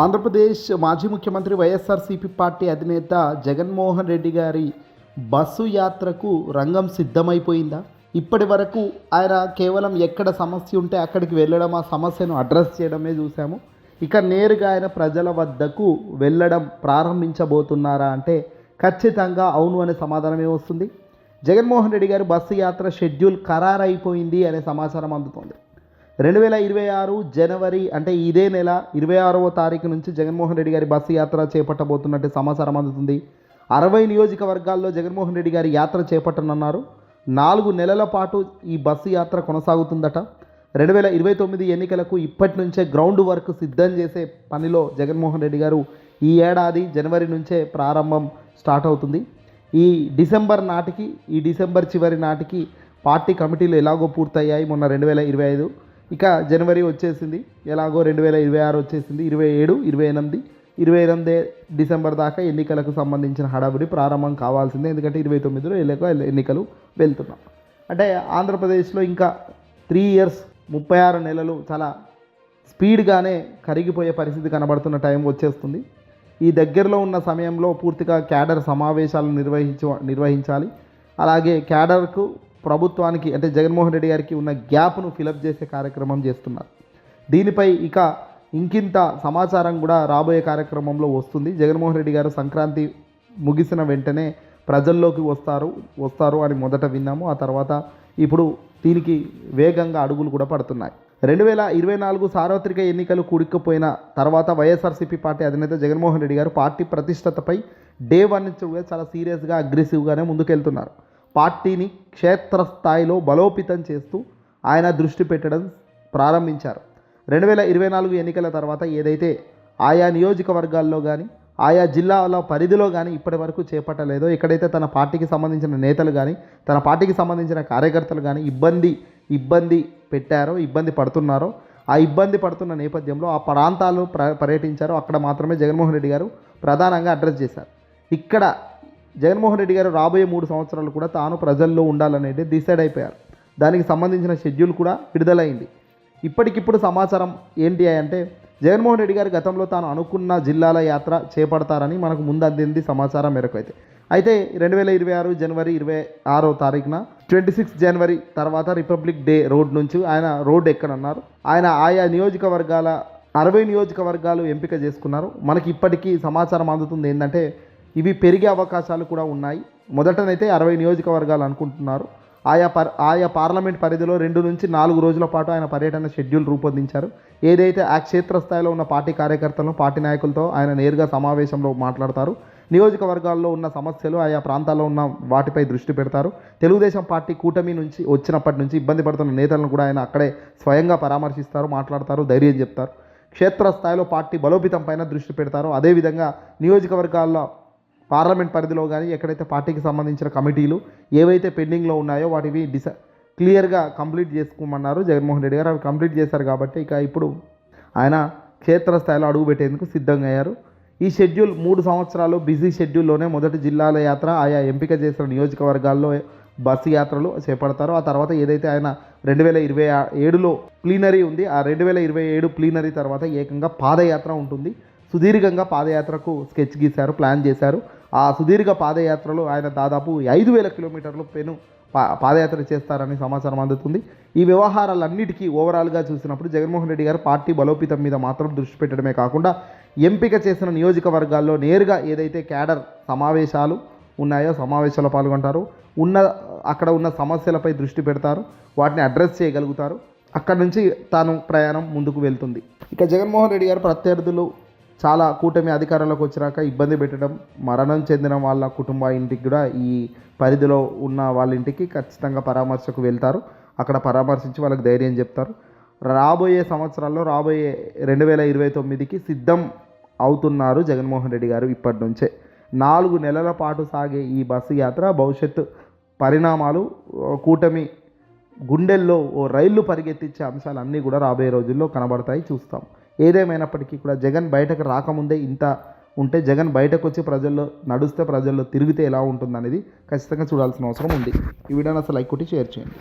ఆంధ్రప్రదేశ్ మాజీ ముఖ్యమంత్రి వైఎస్ఆర్సీపీ పార్టీ అధినేత జగన్మోహన్ రెడ్డి గారి బస్సు యాత్రకు రంగం సిద్ధమైపోయిందా? ఇప్పటి వరకు ఆయన కేవలం ఎక్కడ సమస్య ఉంటే అక్కడికి వెళ్ళడం ఆ సమస్యను అడ్రస్ చేయడమే చూసాము ఇక నేరుగా ఆయన ప్రజల వద్దకు వెళ్ళడం ప్రారంభించబోతున్నారా అంటే ఖచ్చితంగా అవును అనే సమాధానమే వస్తుంది. జగన్మోహన్ రెడ్డి గారి బస్సు యాత్ర షెడ్యూల్ ఖరారైపోయింది అనే సమాచారం అందుతోంది. రెండు వేల ఇరవై ఆరు జనవరి అంటే ఇదే నెల ఇరవై ఆరవ తారీఖు నుంచి జగన్మోహన్ రెడ్డి గారి బస్సు యాత్ర చేపట్టబోతున్నట్టు సమాచారం అందుతుంది. అరవై నియోజకవర్గాల్లో జగన్మోహన్ రెడ్డి గారి యాత్ర చేపట్టనున్నారు. నాలుగు నెలల పాటు ఈ బస్సు యాత్ర కొనసాగుతుందట. రెండు వేల ఇరవై తొమ్మిది ఎన్నికలకు ఇప్పటి నుంచే గ్రౌండ్ వర్క్ సిద్ధం చేసే పనిలో జగన్మోహన్ రెడ్డి గారు ఈ ఏడాది జనవరి నుంచే ప్రారంభం స్టార్ట్ అవుతుంది. ఈ డిసెంబర్ నాటికి ఈ డిసెంబర్ చివరి నాటికి పార్టీ కమిటీలు ఎలాగో పూర్తయ్యాయి. మొన్న రెండు వేల ఇరవై ఐదు ఇక జనవరి వచ్చేసింది. ఎలాగో రెండు వేల ఇరవై ఆరు వచ్చేసింది. ఇరవై ఏడు ఇరవై ఎనిమిది ఇరవై ఎనిమిది డిసెంబర్ దాకా ఎన్నికలకు సంబంధించిన హడావుడి ప్రారంభం కావాల్సిందే. ఎందుకంటే ఇరవై తొమ్మిదిలో ఎలాగో ఎన్నికలు వెళ్తున్నాం అంటే ఆంధ్రప్రదేశ్లో ఇంకా త్రీ ఇయర్స్ ముప్పై ఆరు నెలలు చాలా స్పీడ్గానే కరిగిపోయే పరిస్థితి కనబడుతున్న టైం వచ్చేస్తుంది. ఈ దగ్గరలో ఉన్న సమయంలో పూర్తిగా క్యాడర్ సమావేశాలు నిర్వహించ నిర్వహించాలి. అలాగే క్యాడర్కు ప్రభుత్వానికి అంటే జగన్మోహన్ రెడ్డి గారికి ఉన్న గ్యాప్ను ఫిలప్ చేసే కార్యక్రమం చేస్తున్నారు. దీనిపై ఇక ఇంకింత సమాచారం కూడా రాబోయే కార్యక్రమంలో వస్తుంది. జగన్మోహన్ రెడ్డి గారు సంక్రాంతి ముగిసిన వెంటనే ప్రజల్లోకి వస్తారు వస్తారు అని మొదట విన్నాము. ఆ తర్వాత ఇప్పుడు దీనికి వేగంగా అడుగులు కూడా పడుతున్నాయి. రెండు వేల ఇరవై నాలుగు సార్వత్రిక ఎన్నికలు కూడికపోయిన తర్వాత వైఎస్ఆర్సీపీ పార్టీ అధినేత జగన్మోహన్ రెడ్డి గారు పార్టీ ప్రతిష్టతపై డే వన్ నుంచి కూడా చాలా సీరియస్గా అగ్రెసివ్గానే ముందుకెళ్తున్నారు. పార్టీని క్షేత్రస్థాయిలో బలోపేతం చేస్తూ ఆయన దృష్టి పెట్టడం ప్రారంభించారు. రెండు వేల ఇరవై నాలుగు ఎన్నికల తర్వాత ఏదైతే ఆయా నియోజకవర్గాల్లో కానీ ఆయా జిల్లాల పరిధిలో కానీ ఇప్పటి వరకు చేపట్టలేదో ఎక్కడైతే తన పార్టీకి సంబంధించిన నేతలు కానీ తన పార్టీకి సంబంధించిన కార్యకర్తలు కానీ ఇబ్బంది ఇబ్బంది పెట్టారో ఇబ్బంది పడుతున్నారో ఆ ఇబ్బంది పడుతున్న నేపథ్యంలో ఆ ప్రాంతాలు ప్ర పర్యటించారో. అక్కడ మాత్రమే జగన్మోహన్ రెడ్డి గారు ప్రధానంగా అడ్రస్ చేశారు. ఇక్కడ జగన్మోహన్ రెడ్డి గారు రాబోయే మూడు సంవత్సరాలు కూడా తాను ప్రజల్లో ఉండాలనేది డిసైడ్ అయిపోయారు. దానికి సంబంధించిన షెడ్యూల్ కూడా విడుదలైంది. ఇప్పటికిప్పుడు సమాచారం ఏంటి అంటే జగన్మోహన్ రెడ్డి గారు గతంలో తాను అనుకున్న జిల్లాల యాత్ర చేపడతారని మనకు ముందు అందింది సమాచారం మేరకు అయితే. అయితే రెండు వేల ఇరవై ఆరు జనవరి ఇరవై ఆరో తారీఖున ట్వంటీ సిక్స్ జనవరి తర్వాత రిపబ్లిక్ డే రోడ్ నుంచి ఆయన రోడ్ ఎక్కనన్నారు. ఆయన ఆయా నియోజకవర్గాల అరవై నియోజకవర్గాలు ఎంపిక చేసుకున్నారు. మనకి ఇప్పటికీ సమాచారం అందుతుంది ఏంటంటే ఇవి పెరిగే అవకాశాలు కూడా ఉన్నాయి. మొదటనైతే అరవై నియోజకవర్గాలు అనుకుంటున్నారు. ఆయా పర్ ఆయా పార్లమెంట్ పరిధిలో రెండు నుంచి నాలుగు రోజుల పాటు ఆయన పర్యటన షెడ్యూల్ రూపొందించారు. ఏదైతే ఆ క్షేత్రస్థాయిలో ఉన్న పార్టీ కార్యకర్తలను పార్టీ నాయకులతో ఆయన నేరుగా సమావేశంలో మాట్లాడతారు. నియోజకవర్గాల్లో ఉన్న సమస్యలు ఆయా ప్రాంతాల్లో ఉన్న వాటిపై దృష్టి పెడతారు. తెలుగుదేశం పార్టీ కూటమి నుంచి వచ్చినప్పటి నుంచి ఇబ్బంది పడుతున్న నేతలను కూడా ఆయన అక్కడే స్వయంగా పరామర్శిస్తారు మాట్లాడతారు ధైర్యం చెప్తారు. క్షేత్రస్థాయిలో పార్టీ బలోపేతం పైన దృష్టి పెడతారు. అదేవిధంగా నియోజకవర్గాల్లో పార్లమెంట్ పరిధిలో కానీ ఎక్కడైతే పార్టీకి సంబంధించిన కమిటీలు ఏవైతే పెండింగ్లో ఉన్నాయో వాటివి డిస క్లియర్గా కంప్లీట్ చేసుకోమన్నారు జగన్మోహన్ రెడ్డి గారు. అవి కంప్లీట్ చేశారు కాబట్టి ఇక ఇప్పుడు ఆయన క్షేత్రస్థాయిలో అడుగు పెట్టేందుకు సిద్ధంగా అయ్యారు. ఈ షెడ్యూల్ మూడు సంవత్సరాలు బిజీ షెడ్యూల్లోనే మొదటి జిల్లాల యాత్ర ఆయా ఎంపిక చేసిన నియోజకవర్గాల్లో బస్సు యాత్రలు చేపడతారు. ఆ తర్వాత ఏదైతే ఆయన రెండు వేల ఇరవై ఏడులో ప్లీనరీ ఉంది ఆ రెండు వేల ఇరవై ఏడు ప్లీనరీ తర్వాత ఏకంగా పాదయాత్ర ఉంటుంది. సుదీర్ఘంగా పాదయాత్రకు స్కెచ్ గీశారు ప్లాన్ చేశారు. ఆ సుదీర్ఘ పాదయాత్రలో ఆయన దాదాపు ఐదు వేల కిలోమీటర్లు పెను పా పాదయాత్ర చేస్తారని సమాచారం అందుతుంది. ఈ వ్యవహారాలన్నిటికీ ఓవరాల్గా చూసినప్పుడు జగన్మోహన్ రెడ్డి గారు పార్టీ బలోపేతం మీద మాత్రం దృష్టి పెట్టడమే కాకుండా ఎంపిక చేసిన నియోజకవర్గాల్లో నేరుగా ఏదైతే క్యాడర్ సమావేశాలు ఉన్నాయో సమావేశాల్లో పాల్గొంటారు. ఉన్న అక్కడ ఉన్న సమస్యలపై దృష్టి పెడతారు. వాటిని అడ్రస్ చేయగలుగుతారు. అక్కడ నుంచి తాను ప్రయాణం ముందుకు వెళ్తుంది. ఇక జగన్మోహన్ రెడ్డి గారు ప్రత్యర్థులు చాలా కూటమి అధికారంలోకి వచ్చినాక ఇబ్బంది పెట్టడం మరణం చెందిన వాళ్ళ కుటుంబ ఇంటికి కూడా ఈ పరిధిలో ఉన్న వాళ్ళ ఇంటికి ఖచ్చితంగా పరామర్శకు వెళ్తారు. అక్కడ పరామర్శించి వాళ్ళకి ధైర్యం చెప్తారు. రాబోయే సంవత్సరాల్లో రాబోయే రెండు వేల ఇరవై తొమ్మిదికి సిద్ధం అవుతున్నారు జగన్మోహన్ రెడ్డి గారు ఇప్పటి నుంచే. నాలుగు నెలల పాటు సాగే ఈ బస్సు యాత్ర భవిష్యత్తు పరిణామాలు కూటమి గుండెల్లో ఓ రైళ్ళు పరిగెత్తించే అంశాలన్నీ కూడా రాబోయే రోజుల్లో కనబడతాయి చూస్తాం. ఏదేమైనప్పటికీ కూడా జగన్ బయటకు రాకముందే ఇంత ఉంటే జగన్ బయటకు వచ్చి ప్రజల్లో నడుస్తే ప్రజల్లో తిరిగితే ఎలా ఉంటుందనేది ఖచ్చితంగా చూడాల్సిన అవసరం ఉంది. ఈ వీడియోని అసలు లైక్ కొట్టి షేర్ చేయండి.